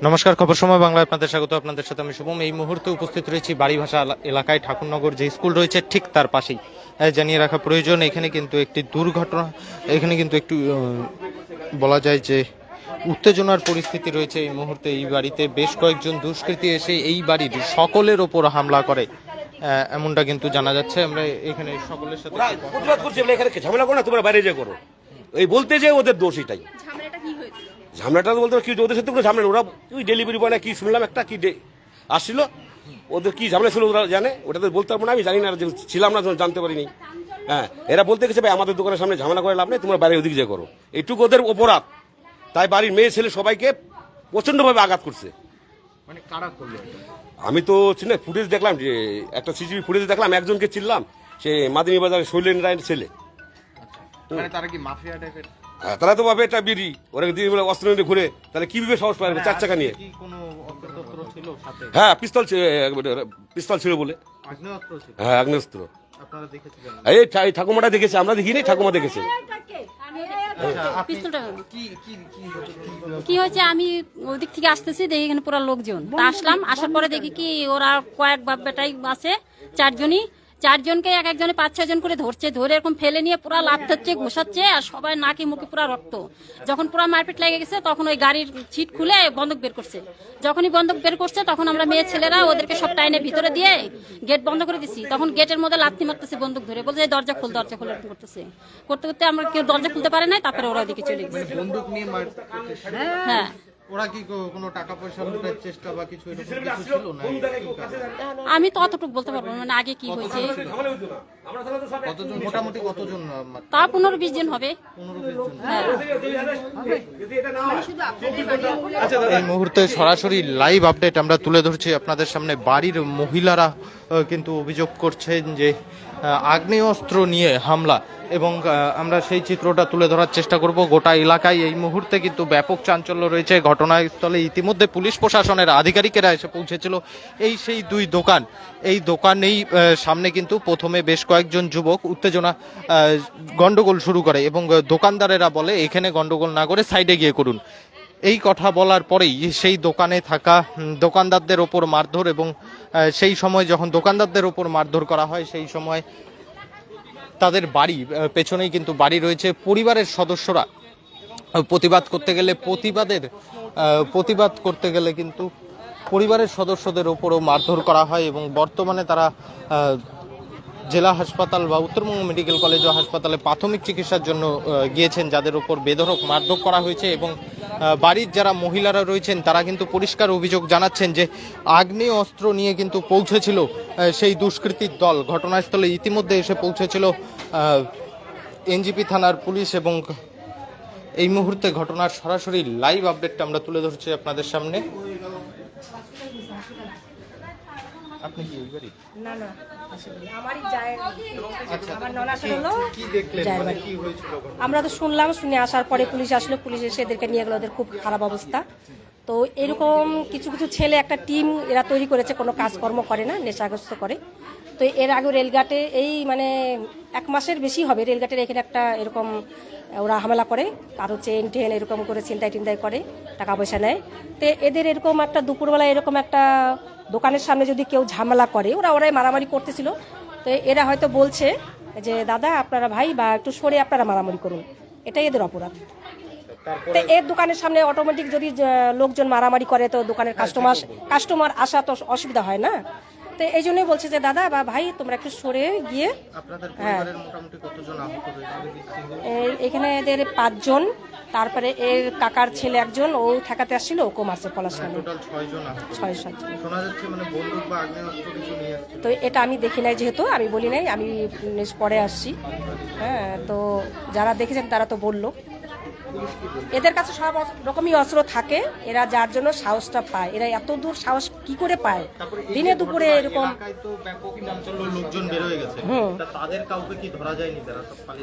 নমস্কার খবর সময় বাংলায় আপনাদের স্বাগত। আপনাদের সাথে আমি শুভম। এই মুহূর্তে উপস্থিত রয়েছি বাড়িভাষা এলা- এলাকায় ঠাকুরনগর যে স্কুল রয়েছে ঠিক তার পাশেই। জানিয়ে রাখা প্রয়োজন এখানে কিন্তু একটি দুর্ঘটনা এখানে কিন্তু একটু বলা যায় যে উত্তেজনার পরিস্থিতি রয়েছে এই মুহূর্তে এই বাড়িতে। বেশ কয়েকজন দুষ্কৃতী এসে এই বাড়ির সকলের ওপর হামলা করে। এমনটা কিন্তু জানা যাচ্ছে। আমরা এখানে সকলের সাথে বলে ঝামেলা করো না তোমরা বাইরে যে করো। এই বলতে যে ওদের দোষ এটাই ঝামেলাটা তো বলতে কি ওদের সাথে কোনো ঝামেলা ওরা ওই ডেলিভারি বয় না কি শুনলাম একটা কি আসছিল ওদের কি ঝামেলা ছিল ওরা জানে ওটা তো বলতে পারব না আমি জানি না ছিলাম না জানতে পারিনি। হ্যাঁ এরা বলতে গেছে ভাই আমাদের দোকানের সামনে ঝামেলা করে লাভ নেই তোমরা বাইরে ওদিকে যে করো। এইটুকু ওদের অপরাধ। তাই বাড়ির মেয়ে ছেলে সবাইকে প্রচণ্ডভাবে আঘাত করছে। মানে কারা করল? আমি তো চিনে ফুটেজ দেখলাম যে একটা সিসিটিভি ফুটেজ দেখলাম একজনকে চিনলাম সে মাদিনী বাজারের শৈলেন রায়ের ছেলে মানে তারা কি মাফিয়া টাইপের হ্যাঁ, তারা তো ভাবে এটা বিড়ি। ওরা দিন বেলা অস্ত্র নিয়ে ঘুরে তাহলে কীভাবে সাহস পাবে? চার চাকা নিয়ে। কি কোনো অস্ত্রশস্ত্র ছিল সাথে? হ্যাঁ পিস্তল ছিল, পিস্তল ছিল বলে। হ্যাঁ আগ্নেয়াস্ত্র। আপনারা এই ঠাকুমাটা দেখেছে আমরা দেখিনি ঠাকুমা দেখেছে। আচ্ছা কি কি কি হতো কি কি হয়েছে আমি ওদিক থেকে আসতেছি দেখি এখানে পুরো লোকজন। তা আসলাম আসার পরে দেখি কি ওরা কয়েক বাপ বেটাই আছে চারজনই। চারজনকে এক একজনে পাঁচ ছজন করে ধরছে ধরে এরকম ফেলে নিয়ে পুরো লাফাচ্ছে ঘোষাচ্ছে আর সবাই নাকি মুখে পুরো রক্ত। যখন পুরো মারপিট লেগে গেছে তখন ওই গাড়ির ছিট খুলে বন্দুক বের করছে। যখনই বন্দুক বের করছে তখন আমরা মেয়ে ছেলেরা ওদেরকে সব টাইনে ভিতরে দিয়ে গেট বন্ধ করে দিছি। তখন গেটের মধ্যে লাথি মারতেছে বন্দুক ধরে বলছে দরজা খুল দরজা খুলে এরকম করতেছে। করতে করতে আমরা কেউ দরজা খুলতে পারে নাই তারপরে ওরা ওদিকে চলে গেছে। মার হ্যাঁ। ওরা কি কোনো টাকা পয়সা লুটের চেষ্টা বা কিছু এরকম কিছু ছিল না। আমি তো অতটুকু বলতে পারব না, মানে আগে কি হয়েছে? কতজন? মোটামুটি কতজন তা পনেরো বিশ জন হবে। পনেরো বিশ জন। হ্যাঁ। এই মুহূর্তে সরাসরি লাইভ আপডেট আমরা তুলে ধরছি। আপনাদের সামনে বাড়ির মহিলারা কিন্তু অভিযোগ করছেন যে আগ্নেয়াস্ত্র নিয়ে হামলা এবং আমরা সেই চিত্রটা তুলে ধরার চেষ্টা করব। গোটা এলাকায় এই মুহূর্তে কিন্তু ব্যাপক চাঞ্চল্য রয়েছে। ঘটনাস্থলে ইতিমধ্যে পুলিশ প্রশাসনের আধিকারিকেরা এসে পৌঁছেছিল। এই সেই দুই দোকান, এই দোকানেই সামনে কিন্তু প্রথমে বেশ কয়েকজন যুবক উত্তেজনা গণ্ডগোল শুরু করে এবং দোকানদারেরা বলে, এখানে গণ্ডগোল না করে সাইডে গিয়ে করুন। এই কথা বলার পরেই সেই দোকানে থাকা দোকানদারদের ওপর মারধর এবং সেই সময় যখন দোকানদারদের ওপর মারধর করা হয়, সেই সময় তাদের বাড়ি পেছনেই কিন্তু বাড়ি রয়েছে। পরিবারের সদস্যরা প্রতিবাদ করতে গেলে প্রতিবাদের প্রতিবাদ করতে গেলে কিন্তু পরিবারের সদস্যদের ওপরও মারধর করা হয় এবং বর্তমানে তারা জেলা হাসপাতাল বা উত্তরবঙ্গ মেডিকেল কলেজ ও হাসপাতালে প্রাথমিক চিকিৎসার জন্য গিয়েছেন, যাদের উপর বেধরক মারধর করা হয়েছে এবং বাড়ির যারা মহিলারা রয়েছেন, তারা কিন্তু পরিষ্কার অভিযোগ জানাচ্ছেন যে আগ্নেয় অস্ত্র নিয়ে কিন্তু পৌঁছেছিল সেই দুষ্কৃতির দল। ঘটনাস্থলে ইতিমধ্যে এসে পৌঁছেছিল এনজিপি থানার পুলিশ এবং এই মুহূর্তে ঘটনার সরাসরি লাইভ আপডেটটা আমরা তুলে ধরছি আপনাদের সামনে। আপনি কি ওই না না আসলে আমারই যায় আমার ননাসের হলো কি দেখলেন? মানে কি হয়েছিল আমরা তো শুনলাম শুনে আসার পরে পুলিশ আসলো পুলিশ এসে এদেরকে নিয়ে গেলো ওদের খুব খারাপ অবস্থা। তো এরকম কিছু কিছু ছেলে একটা টিম এরা তৈরি করেছে কোনো কাজকর্ম করে না নেশাগ্রস্ত করে। তো এর আগে রেলঘাটে এই মানে এক মাসের বেশি হবে রেলঘাটের এখানে একটা এরকম ওরা হামলা করে কারও চেন টেন এরকম করে ছিনতাই টিনতাই করে টাকা পয়সা নেয়। তো এদের এরকম একটা দুপুরবেলা এরকম একটা দোকানের সামনে যদি কেউ ঝামেলা করে ওরা ওরাই মারামারি করতেছিল। তো এরা হয়তো বলছে যে দাদা আপনারা ভাই বা একটু সরে আপনারা মারামারি করুন। এটাই এদের অপরাধ। তো এর দোকানের সামনে অটোমেটিক যদি লোকজন মারামারি করে তো দোকানের কাস্টমার কাস্টমার আসা তো অসুবিধা হয় না। তো এই জন্যই বলছে যে দাদা বা ভাই তোমরা একটু সরে গিয়ে এ- এখানে এদের পাঁচজন তারপরে এর কাকার ছেলে একজন ও ঠেকাতে আসছিল ওকে মারছে পলাশ নামে ছয় জন সাতজন মানে তো এটা আমি দেখি নাই যেহেতু আমি বলি নাই আমি পরে আসছি। হ্যাঁ তো যারা দেখেছেন তারা তো বলল। এদের কাছে সব রকমই অস্ত্র থাকে। এরা যার জন্য সাহসটা পায়। এরা এত দূর সাহস কি করে পায়? দিনে দুপুরে এরকম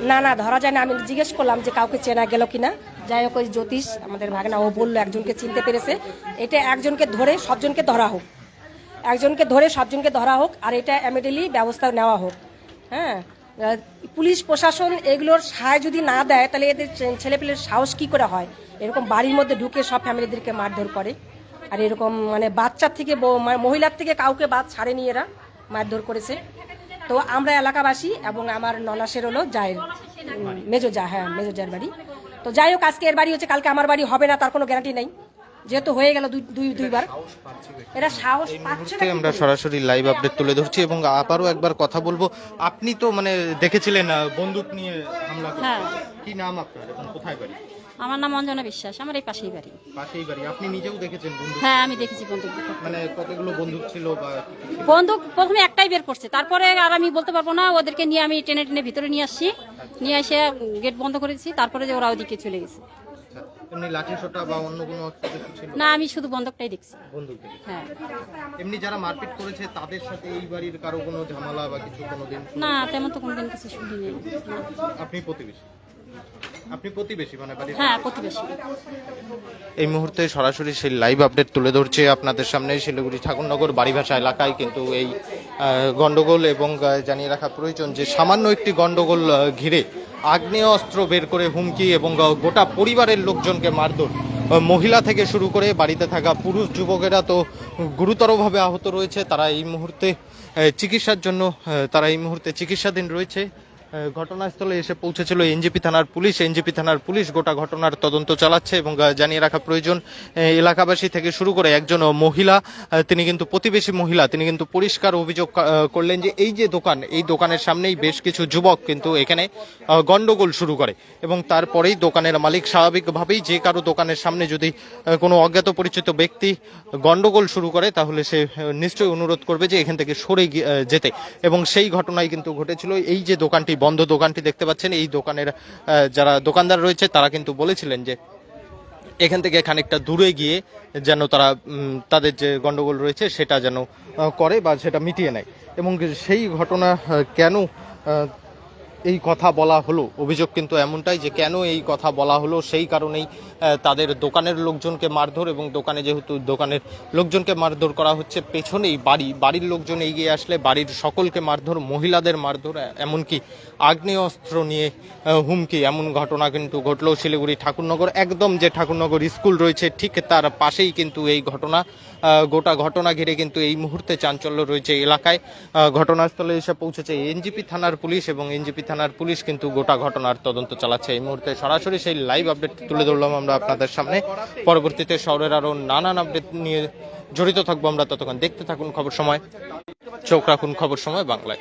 না না ধরা যায় না আমি জিজ্ঞেস করলাম যে কাউকে চেনা গেল কিনা। যাই হোক ওই জ্যোতিষ আমাদের ভাগনা ও বলল একজনকে চিনতে পেরেছে। এটা একজনকে ধরে সবজনকে ধরা হোক। একজনকে ধরে সবজনকে ধরা হোক আর এটা ইমিডিয়েটলি ব্যবস্থা নেওয়া হোক। হ্যাঁ? পুলিশ, প্রশাসন এগুলোর সাহায্য যদি না দেয়, তাহলে এদের ছেলেপেলের সাহস কি করে হয়? এরকম বাড়ির মধ্যে ঢুকে সব ফ্যামিলিদেরকে মারধর করে। আর এরকম মানে বাচ্চার থেকে মহিলার থেকে কাউকে বাদ ছাড়েনি এরা, মারধর করেছে। তো আমরা এলাকাবাসী এবং আমার ননাসের হলো জায়ের মেজো জা হ্যাঁ মেজো জায়ের বাড়ি। তো যাই হোক, আজকে এর বাড়ি হচ্ছে, কালকে আমার বাড়ি হবে না, তার কোনো গ্যারান্টি নেই। যেহেতু হয়ে গেল দুই দুই দুইবার। এরা সাহস পাচ্ছে না আমরা সরাসরি লাইভ আপডেট তুলে ধরছি এবং আবারও একবার কথা বলব। আপনি তো মানে দেখেছিলেন বন্দুক নিয়ে হামলা। হ্যাঁ। কি নাম আপনার এবং কোথায় বাড়ি? আমার নাম অঞ্জনা বিশ্বাস আমার এই পাশেই বাড়ি। পাশেই বাড়ি। আপনি নিজেও দেখেছেন বন্দুক? হ্যাঁ আমি দেখেছি বন্দুক মানে কতগুলো বন্দুক ছিল বা বন্দুক প্রথমে একটাই বের করছে। তারপরে আর আমি বলতে পারব না ওদেরকে নিয়ে আমি টেনে টেনে ভিতরে নিয়ে আসছি। নিয়ে এসে গেট বন্ধ করেছি তারপরে যে ওরা ওদিকে চলে গেছে। এমনি লাঠি সোটা বা অন্য কোনো কিছু ছিল? না আমি শুধু বন্দুকটাই দেখছি। বন্দুক হ্যাঁ। এমনি যারা মারপিট করেছে তাদের সাথে এই বাড়ির কারও কোনো ঝামেলা বা কিছু কোনোদিন না তেমন তো কোনোদিন কিছু শুনিনি না। আপনি প্রতিবেশী? আপনি প্রতিবেশী মানে বাড়ির হ্যাঁ প্রতিবেশী। এই মুহূর্তে সরাসরি সেই লাইভ আপডেট তুলে ধরছে আপনাদের সামনে শিলিগুড়ি ঠাকুরনগর বাড়িভাষা এলাকায় কিন্তু এই আহ, গন্ডগোল এবং আহ, জানিয়ে রাখা প্রয়োজন যে সামান্য একটি গন্ডগোল আহ, ঘিরে অস্ত্র বের করে হুমকি এবং গোটা পরিবারের লোকজনকে মারধর। মহিলা থেকে শুরু করে বাড়িতে থাকা পুরুষ যুবকেরা তো গুরুতরভাবে আহত রয়েছে। তারা এই মুহূর্তে চিকিৎসার জন্য তারা এই মুহূর্তে চিকিৎসাধীন রয়েছে। ঘটনাস্থলে এসে পৌঁছেছিল এনজিপি থানার পুলিশ। এনজিপি থানার পুলিশ গোটা ঘটনার তদন্ত চালাচ্ছে এবং জানিয়ে রাখা প্রয়োজন এলাকাবাসী থেকে শুরু করে একজন মহিলা তিনি কিন্তু প্রতিবেশী মহিলা তিনি কিন্তু পরিষ্কার অভিযোগ করলেন যে এই যে দোকান এই দোকানের সামনেই বেশ কিছু যুবক কিন্তু এখানে আহ, গন্ডগোল শুরু করে এবং তারপরেই দোকানের মালিক স্বাভাবিকভাবেই যে কারও দোকানের সামনে যদি কোনো অজ্ঞাত পরিচিত ব্যক্তি গন্ডগোল শুরু করে তাহলে সে নিশ্চয়ই অনুরোধ করবে যে এখান থেকে সরে যেতে। এবং সেই ঘটনাই কিন্তু ঘটেছিল এই যে দোকানটি বন্ধ দোকানটি দেখতে পাচ্ছেন। এই দোকানের যারা দোকানদার রয়েছে, তারা কিন্তু বলেছিলেন যে এখান থেকে খানিকটা দূরে গিয়ে যেন তারা তাদের যে গন্ডগোল রয়েছে, সেটা যেন করে বা সেটা মিটিয়ে নেয়। এবং সেই ঘটনা কেন এই কথা বলা হলো। অভিযোগ কিন্তু এমনটাই যে কেন এই কথা বলা হলো, সেই কারণেই তাদের দোকানের লোকজনকে মারধর এবং দোকানে যেহেতু দোকানের লোকজনকে মারধর করা হচ্ছে, পেছনেই বাড়ি, বাড়ির লোকজন এগিয়ে আসলে বাড়ির সকলকে মারধর, মহিলাদের মারধর, এমনকি আগ্নেয় অস্ত্র নিয়ে হুমকি, এমন ঘটনা কিন্তু ঘটলো শিলিগুড়ি ঠাকুরনগর। একদম যে ঠাকুরনগর স্কুল রয়েছে, ঠিক তার পাশেই কিন্তু এই ঘটনা গোটা ঘটনা ঘিরে কিন্তু এই মুহূর্তে চাঞ্চল্য রয়েছে এলাকায়। ঘটনাস্থলে এসে পৌঁছেছে এনজিপি থানার পুলিশ এবং এনজিপি থানার পুলিশ কিন্তু গোটা ঘটনার তদন্ত চালাচ্ছে। এই মুহূর্তে সরাসরি সেই লাইভ আপডেট তুলে ধরলাম আমরা আপনাদের সামনে। পরবর্তীতে শহরের আরও নানান আপডেট নিয়ে জড়িত থাকব আমরা। ততক্ষণ দেখতে থাকুন খবর সময়। চোখ রাখুন খবর সময় বাংলায়।